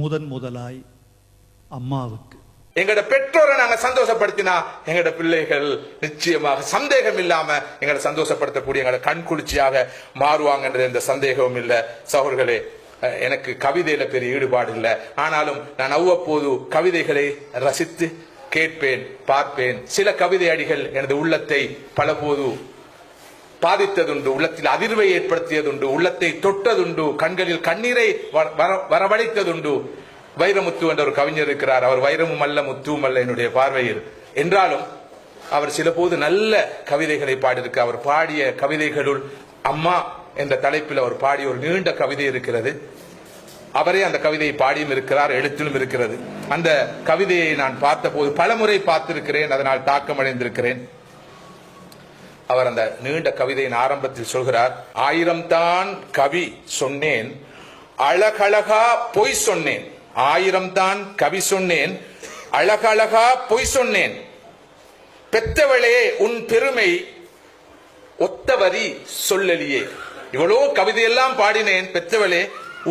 முதன் முதலாய் அம்மாவுக்கு. எங்களோட பெற்றோரை நாங்க சந்தோஷப்படுத்தினா எங்களோட பிள்ளைகள் நிச்சயமாக சந்தேகம் இல்லாம எங்களை சந்தோஷப்படுத்தக்கூடிய எங்களோட கண் குளிர்ச்சியாக மாறுவாங்கன்ற எந்த சந்தேகமும் இல்ல. சகோர்களே எனக்கு கவிதையில பெரிய ஈடுபாடு இல்லை. ஆனாலும் நான் அவ்வப்போது கவிதைகளை ரசித்து கேட்பேன் பார்ப்பேன். சில கவிதை அடிகள் எனது உள்ளத்தை பலபோது பாதித்ததுண்டு உள்ளத்தில் அதிர்வை ஏற்படுத்தியதுண்டு உள்ளத்தை தொட்டதுண்டு கண்களில் கண்ணீரை வர- வரவழைத்ததுண்டு. வைரமுத்து என்ற ஒரு கவிஞர் இருக்கிறார். அவர் வைரமும் அல்ல முத்துவும் அல்ல என்னுடைய பார்வையில். என்றாலும் அவர் சில போது நல்ல கவிதைகளை பாடியிருக்க. அவர் பாடிய கவிதைகளுள் அம்மா என்ற தலைப்பில் அவர் பாடிய ஒரு நீண்ட கவிதை இருக்கிறது. அவரே அந்த கவிதையை பாடியும் இருக்கிறார் எழுத்திலும் இருக்கிறது. அந்த கவிதையை நான் பார்த்தபோது பலமுறை பார்த்திருக்கிறேன். அதனால் தாக்கமடைந்திருக்கிறேன். அவர் அந்த நீண்ட கவிதையின் ஆரம்பத்தில் சொல்கிறார் ஆயிரம் தான் கவி சொன்னேன் அழகழகா பொய் சொன்னேன். ஆயிரம் தான் கவி சொன்னேன் அழகழகா பொய் சொன்னேன். பெத்தவளே உன் பெருமை ஒத்த வரி சொல்லலியே. இவ்வளோ கவிதையெல்லாம் பாடினேன் பெத்தவளே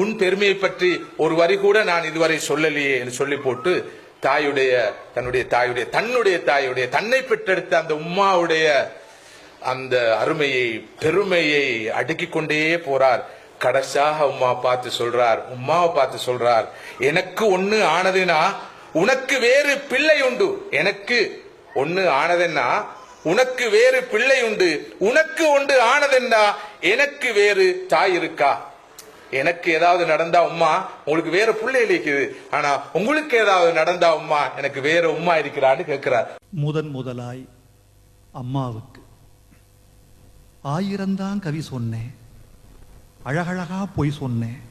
உன் பெருமையை பற்றி ஒரு வரி கூட நான் இதுவரை சொல்லலையே என்று சொல்லி போட்டு தாயுடைய தன்னுடைய தாயுடைய தன்னுடைய தாயுடைய தன்னை பெற்றெடுத்த அந்த உம்மாவுடைய அந்த அருமையை பெருமையை அடுக்கிக் கொண்டே போறார். கடைசியாக உம்மா பார்த்து சொல்றார் உமாவை பார்த்து சொல்றார் எனக்கு ஒண்ணு ஆனதுனா உனக்கு வேறு பிள்ளை உண்டு. எனக்கு ஒண்ணு ஆனதுன்னா உனக்கு வேறு பிள்ளை உண்டு. உனக்கு ஒன்று ஆனதுன்னா எனக்கு வேறு தாய் இருக்கா? எனக்கு ஏதாவது நடந்தா உம்மா உங்களுக்கு வேற பிள்ளை இருக்குது ஆனா உங்களுக்கு ஏதாவது நடந்தா உம்மா எனக்கு வேற உம்மா இருக்கிறான்னு கேட்கிறார். முதன் முதலாய் அம்மாவுக்கு ஆயிரம்தான் கவி சொன்னேன் அழகழகா பொய் சொன்னேன்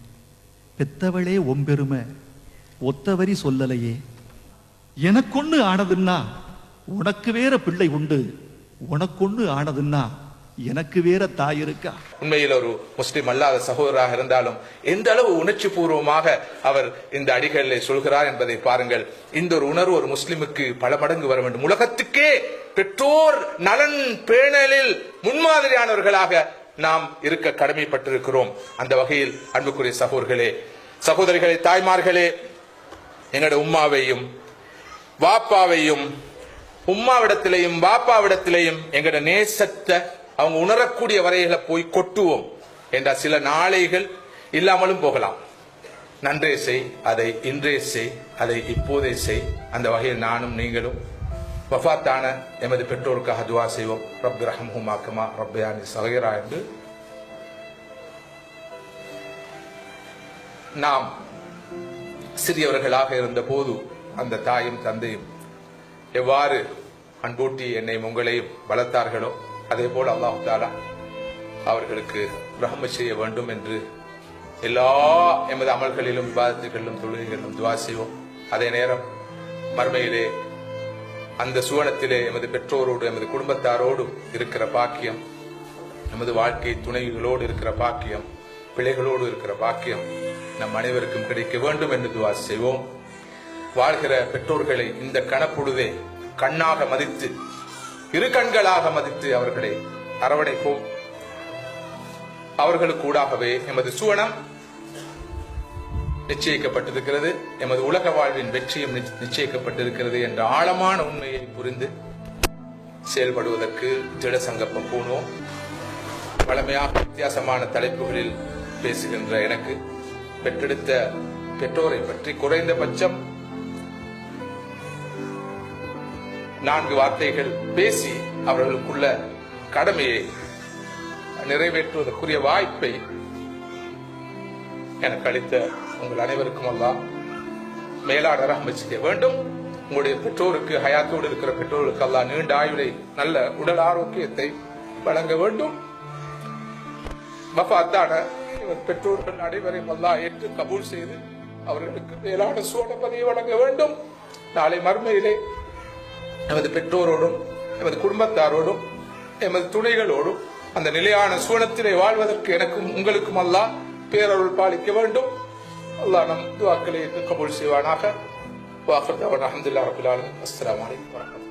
பெத்தவளே ஒம்பெருமை ஒத்தவரி சொல்லலையே. எனக்கொன்னு ஆனதுன்னா உனக்கு வேற பிள்ளை உண்டு. உனக்கொன்னு ஆனதுன்னா எனக்கு வேற தாய் இருக்கா? உண்மையில் ஒரு முஸ்லிம் அல்லாத சகோதராக இருந்தாலும் எந்த அளவு உணர்ச்சி பூர்வமாக அவர் இந்த அடிகளில் சொல்கிறார் என்பதை பாருங்கள். இந்த ஒரு உணர்வு ஒரு முஸ்லிமுக்கு பல மடங்கு வர வேண்டும். உலகத்துக்கே பெற்றோர் நலன் பேணலில் முன்மாதிரியானவர்களாக நாம் இருக்க கடமைப்பட்டிருக்கிறோம். அந்த வகையில் அன்புக்குரிய சகோதரர்களே சகோதரிகளே தாய்மார்களே எங்களோட உம்மாவையும் வாப்பாவையும் உம்மாவிடத்திலையும் வாப்பாவிடத்திலையும் எங்களோட நேசத்தை அவங்க உணரக்கூடிய வரையில போய் கொட்டுவோம் என்ற சில நாளைகள் இல்லாமலும் போகலாம். நன்றே செய் அதை இன்றே செய் அதை இப்போதே செய். அந்த வகையில் நானும் நீங்களும் வஃபாத்தான எமது பெற்றோருக்காக துவா செய்வோம். ரப் ரஹம்ஹுமாக்கமா ரப்பயானி சகீரா என்று. நாம் சிறியவர்களாக இருந்த போது அந்த தாயும் தந்தையும் எவ்வாறு அன்பூட்டி என்னையும் உங்களையும் வளர்த்தார்களோ அதே போல் அல்லாஹ் தாலா அவர்களுக்கு ரஹம செய்ய வேண்டும் என்று எல்லா எமது அமல்களிலும் விவாதத்துகளிலும் தொழுகைகளிலும் துவா செய்வோம். அதே நேரம் மறுமையிலே அந்த சுவனத்திலே எமது பெற்றோரோடு எமது குடும்பத்தாரோடு இருக்கிற பாக்கியம் நமது வாழ்க்கை துணைகளோடு இருக்கிற பாக்கியம் பிள்ளைகளோடு இருக்கிற பாக்கியம் நம் அனைவருக்கும் கிடைக்க வேண்டும் என்று துவா செய்வோம். வாழ்கிற பெற்றோர்களை இந்த கணப்பொழுதே கண்ணாக மதித்து இரு கண்களாக மதித்து அவர்களை அரவணைப்போம். அவர்களுக்கு ஊடாகவே எமது சுவனம் நிச்சயிக்கப்பட்டிருக்கிறது. எமது உலக வாழ்வின் வெற்றியும் நிச்சயிக்கப்பட்டிருக்கிறது என்ற ஆழமான உண்மையை புரிந்து செயல்படுவதற்கு திட சங்கப்பம் பூணுவோம். பழமையாக வித்தியாசமான தலைப்புகளில் பேசுகின்ற எனக்கு பெற்றெடுத்த பெற்றோரை பற்றி குறைந்தபட்சம் நான்கு வார்த்தைகள் பேசி அவர்களுக்குள்ள கடமையை நிறைவேற்றுவதற்குரிய வாய்ப்பை எனக்கு அளித்த உங்கள் அனைவருக்கும் அல்லா மேலான அமைச்சிக்க செய்ய வேண்டும். உங்களுடைய பெற்றோருக்கு ஹயாத்தோடு இருக்கிற பெற்றோருக்கு அல்லாஹ் நீண்ட ஆயுளை நல்ல உடல் ஆரோக்கியத்தை வழங்க வேண்டும். வஃபாத்தான இவர் பெற்றோர்கள் அனைவரையும் அல்லாஹ் ஏற்று கபூல் செய்து அவர்களுக்கு மேலான சோழப்பதியை வழங்க வேண்டும். நாளை மறுமையிலே எமது பெற்றோரோடும் எமது குடும்பத்தாரோடும் எமது துணைகளோடும் அந்த நிலையான சூனத்திலே வாழ்வதற்கு எனக்கும் உங்களுக்கும் அல்லாஹ் பேரருள் பாலிக்க வேண்டும். அல்லாஹ் நம் துவாக்களை கபூல் செய்வானாக. வாஹர் அஹமதுல்லா ரபுல்லாலும் அஸ்லாம் வலைக்கம் வரமத்துல்லாஹி